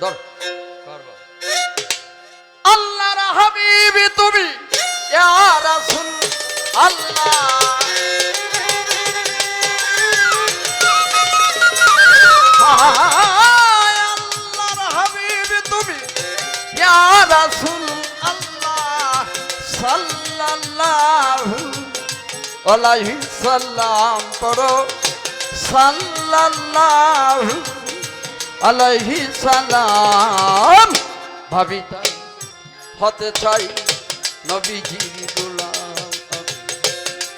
ধর। আল্লাহর হাবিবি তুমি, ইয়া রাসূল আল্লাহ। আল্লাহর হাবিবি তুমি, ইয়া আল্লাহ। সাল্লাল্লাহু আলাইহি সাল্লাম পড়ো। সাল্লাল্লাহু আলাইহি সালাম। ভাবি তাই হতে চাই নবীজির গোলাম।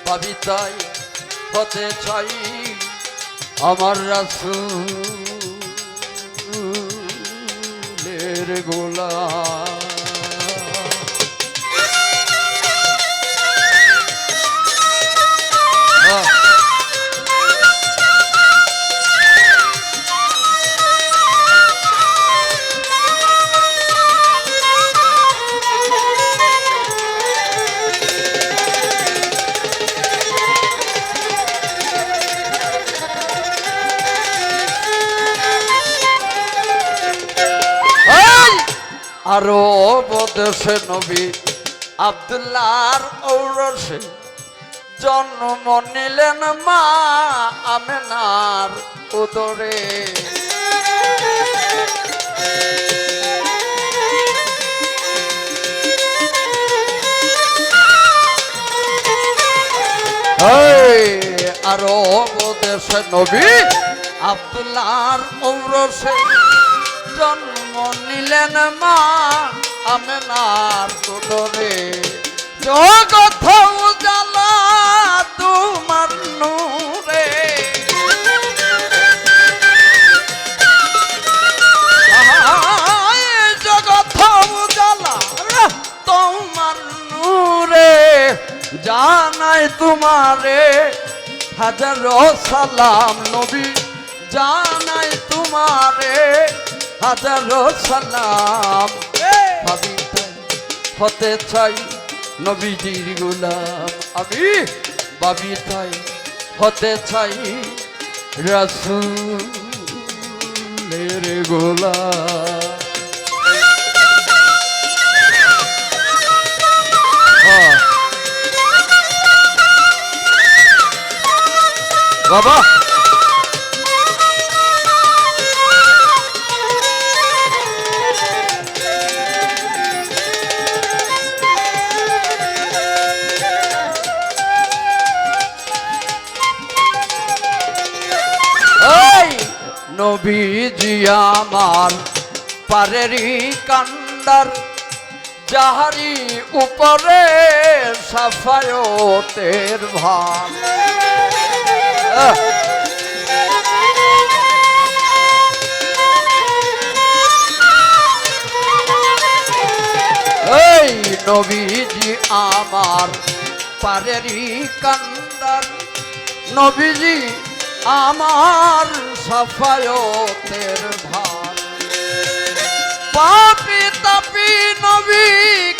ভাবি তাই হতে চাই আমার রাসূলের গোলাম। আরও বদেশে নবী আবদুল্লাহর ঔরসে জন্ম নিলেন মা আমেনার উদরে! আরও বদেশে নবী আবদুল্লাহর ঔরসে জন্ম নিলেন মা, আমেনার তোদরে জগৎ উজালা তোমার নূরে। জগৎ উজালা তোমার নূরে। জানাই তোমারে হাজারো সালাম নবী, জানাই তোমারে হাজারো সালাম। হতে চাই নবীজির গোলাম। আমি ভাবি তাই হতে চাই রসুলের গোলাম। হ্যাঁ। বাবা। নবীজি পারেরই কান্ডার যাহারি উপরে সাফায়তের ভাব! এই নবীজি আমার পারেরই কান্ডার নবীজি আমার সাফায়তের ভার। পাপি তাপি নবী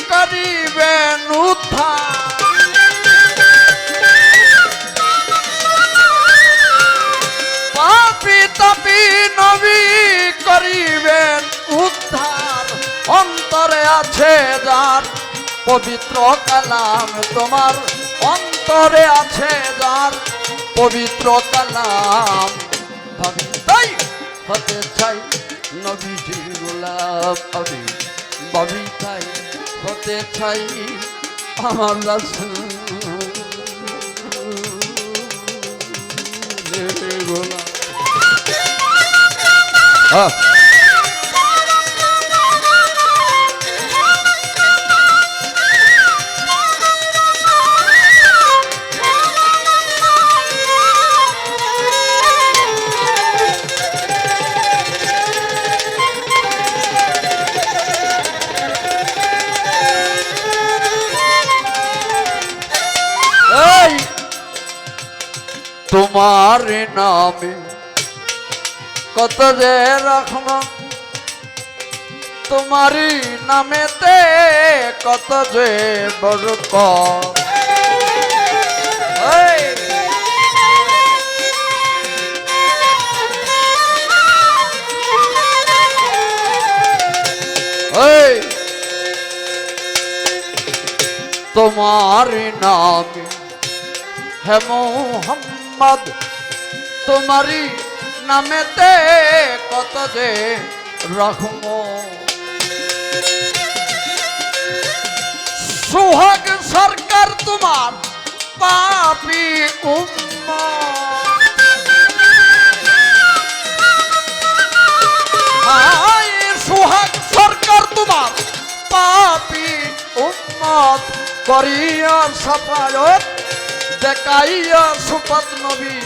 করিবেন উদ্ধার। পাপি তাপি নবী করিবেন উদ্ধার। অন্তরে আছে যার পবিত্র কালাম তোমার। অন্তরে আছে যার পবিত্র কালাম ভাবি, তাই হতে চাই নবীজির গোলাপ আমি ভাবি, তাই হতে চাই আমার রাসুল গোলাপ হ্যাঁ নামে। কত যে রকম তোমার নামেতে কত যে বড় তোমার নামে হে তোমারই নামেতে কত যে রকম সোহাগ সরকার তোমার পাপি উম্মা সোহাগ সরকার তোমার পাপি উম্মত। করিয়া সাফায়ত দেখাইয়া সুপত নবী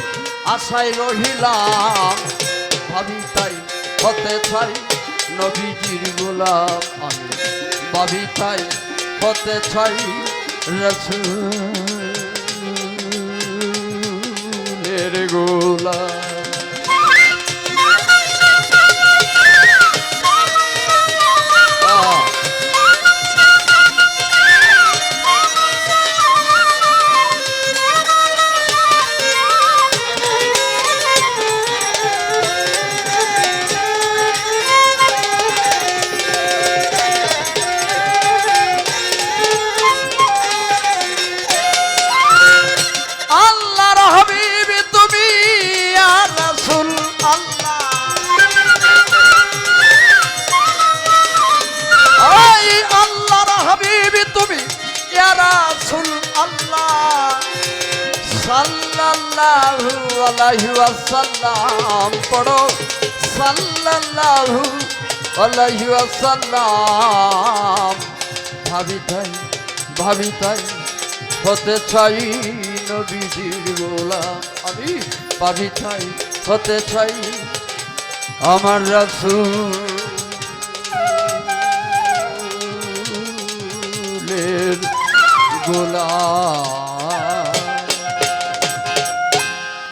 আশায় রহিলাম, ভাবি তাই হতে চাই নবীজির গোলাম আমি। ভাবি তাই হতে চাই রসুলের গোলাম। আলাইহি ওয়াসাল্লাম, পড়ো। সাল্লাল্লাহু আলাইহি ওয়াসাল্লাম। ভাবি তাই ভাবি তাই, হতে চাই নবীজির গোলাম। আমি ভাবি চাই হতে চাই আমার রাসূলের গোলাম।